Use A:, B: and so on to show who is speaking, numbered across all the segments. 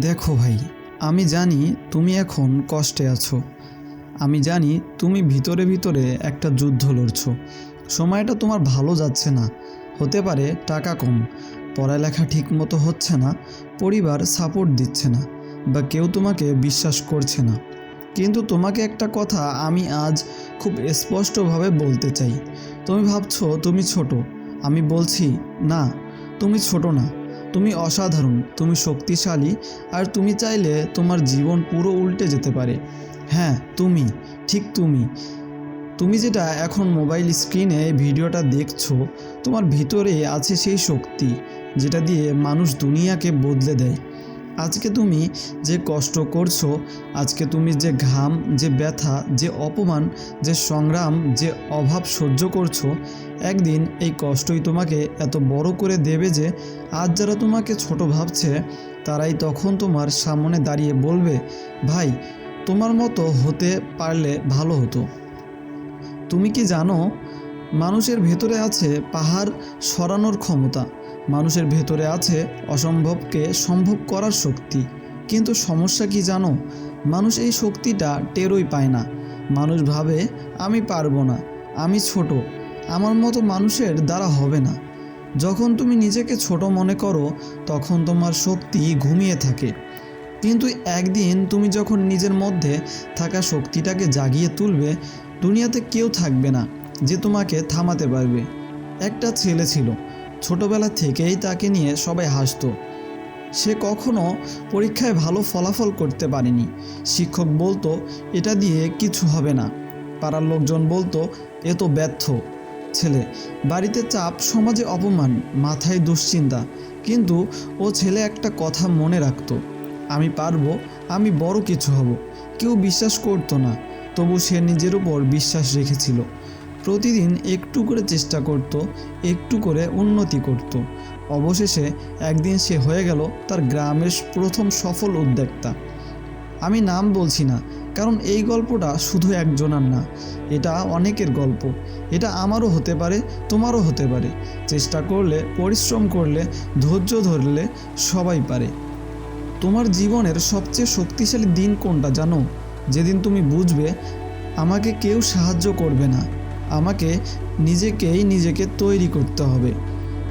A: দেখো ভাই, আমি জানি তুমি এখন কষ্টে আছো। আমি জানি তুমি ভিতরে ভিতরে একটা যুদ্ধ লড়ছো। সময়টা তোমার ভালো যাচ্ছে না। হতে পারে টাকা কম, পড়ালেখা ঠিক মতো হচ্ছে না, পরিবার সাপোর্ট দিচ্ছে না, বা কেউ তোমাকে বিশ্বাস করছে না। কিন্তু তোমাকে একটা কথা আমি আজ খুব স্পষ্টভাবে বলতে চাই। তুমি ভাবছ তুমি ছোট। আমি বলছি, না, তুমি ছোট না। তুমি অসাধারণ, তুমি শক্তিশালী, আর তুমি চাইলে তোমার জীবন পুরো উল্টে যেতে পারে। হ্যাঁ তুমি, ঠিক তুমি। তুমি যেটা এখন মোবাইল স্ক্রিনে ভিডিওটা দেখছ, তোমার ভিতরে আছে সেই শক্তি, যেটা দিয়ে মানুষ দুনিয়াকে বদলে দেয়। আজকে তুমি যে কষ্ট করছ, আজকে তুমি যে ঘাম, যে ব্যথা, যে অপমান, যে সংগ্রাম, যে অভাব সহ্য করছ, একদিন এই কষ্টই তোমাকে এত বড় করে দেবে যে আজ যারা তোমাকে ছোট ভাবছে, তারাই তখন তোমার সামনে দাঁড়িয়ে বলবে, ভাই, তোমার মতো হতে পারলে ভালো হতো। তুমি কি জানো মানুষের ভেতরে আছে পাহাড় সরানোর ক্ষমতা। মানুষের ভেতরে আছে অসম্ভবকে সম্ভব করার শক্তি। কিন্তু সমস্যা কি জানো? মানুষ এই শক্তিটা টেরই পায় না। মানুষ ভাবে, আমি পারব না, আমি ছোট, আমার মতো মানুষের দ্বারা হবে না। যখন তুমি নিজেকে ছোট মনে করো, তখন তোমার শক্তি ঘুমিয়ে থাকে। কিন্তু একদিন তুমি যখন নিজের মধ্যে থাকা শক্তিটাকে জাগিয়ে তুলবে, দুনিয়াতে কেউ থাকবে না। যে তোমাকে থামাতে পারবে। একটা ছেলে ছিল। ছোটবেলা থেকেই তাকে নিয়ে সবাই হাসতো। সে কখনো পরীক্ষায় ভালো ফলাফল করতে পারেনি। শিক্ষক বলতো, এটা দিয়ে কিছু হবে না। পাড়ার লোকজন বলতো, এ তো ব্যর্থ ছেলে। বাড়িতে চাপ, সমাজে অপমান, মাথায় দুশ্চিন্তা। কিন্তু ও ছেলে একটা কথা মনে রাখতো। আমি পারব, আমি বড় কিছু হব। কেউ বিশ্বাস করতো না। তবু সে নিজের উপর বিশ্বাস রেখেছিল। প্রতিদিন একটু করে চেষ্টা করত, একটু করে উন্নতি করত। অবশেষে একদিন সে হয়ে গেল তার গ্রামের প্রথম সফল উদ্যোক্তা। আমি নাম বলছি না, কারণ এই গল্পটা শুধু একজনের না, এটা অনেকের গল্প। এটা আমারও হতে পারে, তোমারও হতে পারে। চেষ্টা করলে, পরিশ্রম করলে, ধৈর্য ধরলে সবাই পারে। তোমার জীবনের সবচেয়ে শক্তিশালী দিন কোনটা জানো? যেদিন তুমি বুঝবে, আমাকে কেউ সাহায্য করবে না। আমাকে নিজেকেই নিজেকে তৈরি করতে হবে।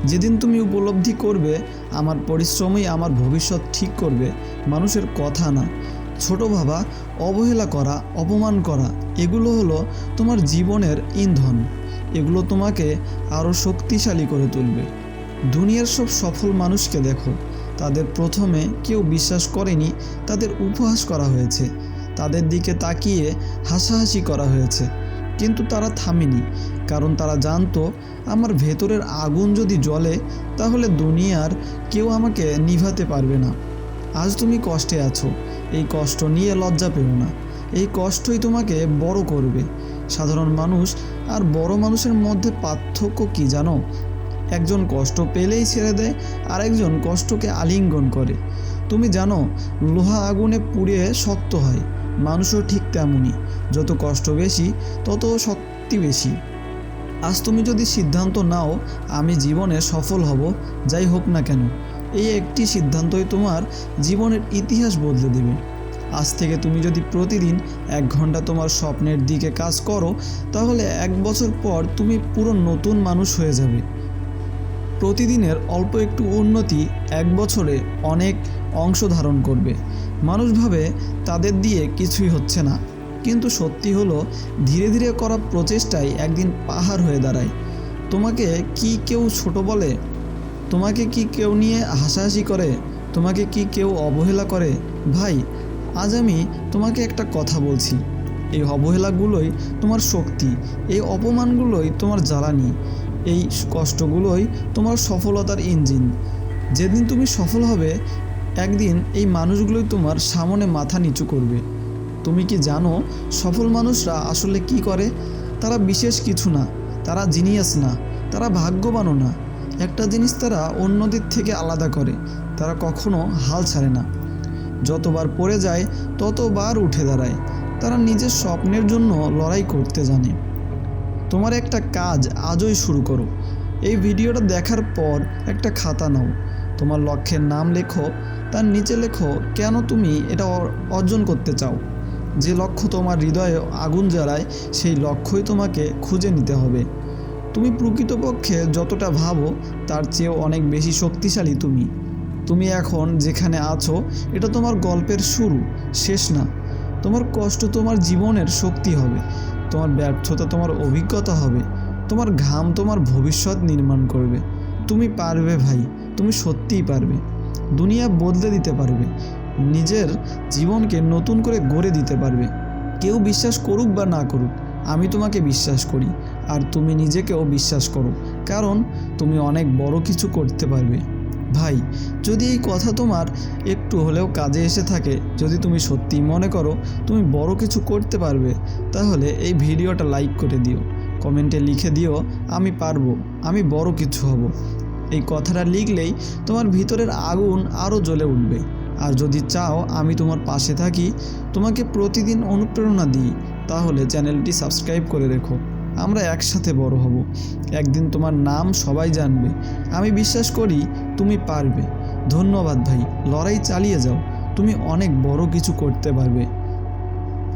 A: যেদিন তুমি উপলব্ধি করবে, আমার পরিশ্রমই আমার ভবিষ্যৎ ঠিক করবে, মানুষের কথা না। ছোট ভাবা, অবহেলা করা, অপমান করা, এগুলো হলো তোমার জীবনের ইন্ধন। এগুলো তোমাকে আরও শক্তিশালী করে তুলবে। দুনিয়ার সব সফল মানুষকে দেখো। তাদের প্রথমে কেউ বিশ্বাস করেনি, তাদের উপহাস করা হয়েছে। তাদের দিকে তাকিয়ে হাসাহাসি করা হয়েছে। কিন্তু তারা থামেনি, কারণ তারা জানতো, আমার ভেতরের আগুন যদি জ্বলে, তাহলে দুনিয়ার কেউ আমাকে নিভাতে পারবে না। আজ তুমি কষ্টে আছো, এই কষ্ট নিয়ে লজ্জা পেও না। এই কষ্টই তোমাকে বড় করবে। সাধারণ মানুষ আর বড় মানুষের মধ্যে পার্থক্য কি জানো? একজন কষ্ট পেলেই ছেড়ে দেয় আর একজন কষ্টকে আলিঙ্গন করে। তুমি জানো, লোহা আগুনে পুড়ে শক্ত হয়। মানুষও ঠিক তেমনই। যত কষ্ট বেশি, তত শক্তি বেশি। আজ তুমি যদি সিদ্ধান্ত নাও, আমি জীবনে সফল হব, যাই হোক না কেন, এই একটি সিদ্ধান্তই তোমার জীবনের ইতিহাস বদলে দেবে। আজ থেকে তুমি যদি প্রতিদিন এক ঘণ্টা তোমার স্বপ্নের দিকে কাজ করো, তাহলে এক বছর পর তুমি পুরো নতুন মানুষ হয়ে যাবে। প্রতিদিনের অল্প একটু উন্নতি এক বছরে অনেক অংশ ধারণ করবে। মানুষ ভাবে তাদের দিয়ে কিছুই হচ্ছে না। কিন্তু সত্যি হলো, ধীরে ধীরে করা প্রচেষ্টাই একদিন পাহাড় হয়ে দাঁড়ায়। তোমাকে কি কেউ ছোট বলে? তোমাকে কি কেউ নিয়ে হাসাহাসি করে? তোমাকে কি কেউ অবহেলা করে? ভাই, আজ আমি তোমাকে একটা কথা বলছি। এই অবহেলাগুলোই তোমার শক্তি, এই অপমানগুলোই তোমার জ্বালানি। এই কষ্টগুলোই তোমার সফলতার ইঞ্জিন। যেদিন তুমি সফল হবে, একদিন এই মানুষগুলোই তোমার সামনে মাথা নিচু করবে। তুমি কি জানো সফল মানুষরা আসলে কি করে? তারা বিশেষ কিছু না, তারা জিনিয়াস না, তারা ভাগ্যবানও না। একটা জিনিস তারা অন্যদের থেকে আলাদা করে, তারা কখনো হাল ছাড়ে না। যতবার পড়ে যায়, ততবার উঠে দাঁড়ায়। তারা নিজের স্বপ্নের জন্য লড়াই করতে জানে। তোমার একটা কাজ আজই শুরু করো। এই ভিডিওটা দেখার পর একটা খাতা নাও। তোমার লক্ষ্যের নাম লেখো, তার নিচে লেখো, কেন তুমি এটা অর্জন করতে চাও? যে লক্ষ্য তোমার হৃদয়ে আগুন জ্বালায়, সেই লক্ষ্যই তোমাকে খুঁজে নিতে হবে। তুমি প্রকৃতপক্ষে যতটা ভাবো, তার চেয়েও অনেক বেশি শক্তিশালী তুমি। তুমি এখন যেখানে আছো, এটা তোমার গল্পের শুরু, শেষ না। তোমার কষ্ট তোমার জীবনের শক্তি হবে। তোমার ব্যর্থতা তোমার অভিজ্ঞতা হবে। তোমার ঘাম তোমার ভবিষ্যৎ নির্মাণ করবে। তুমি পারবে ভাই, তুমি সত্যিই পারবে। দুনিয়া বদলে দিতে পারবে। নিজের জীবনকে নতুন করে গড়ে দিতে পারবে। কেউ বিশ্বাস করুক বা না করুক, আমি তোমাকে বিশ্বাস করি। আর তুমি নিজেকেও বিশ্বাস করো। কারণ তুমি অনেক বড় কিছু করতে পারবে। ভাই, যদি এই কথা তোমার, একটু হলেও কাজে এসে থাকে। যদি তুমি সত্যি মনে করো তুমি বড় কিছু করতে পারবে, তাহলে এই ভিডিওটা লাইক করে দিও। কমেন্টে লিখে দিও, আমি পারব, আমি বড় কিছু হব। এই কথাটা লিখলেই তোমার ভিতরের আগুন আরও জ্বলে উঠবে। আর যদি চাও আমি তোমার পাশে থাকি, তোমাকে প্রতিদিন অনুপ্রেরণা দিই, তাহলে চ্যানেলটি সাবস্ক্রাইব করে রেখো। আমরা একসাথে বড় হব। একদিন তোমার নাম সবাই জানবে। আমি বিশ্বাস করি তুমি পারবে। ধন্যবাদ ভাই, লড়াই চালিয়ে যাও। তুমি অনেক বড় কিছু করতে পারবে।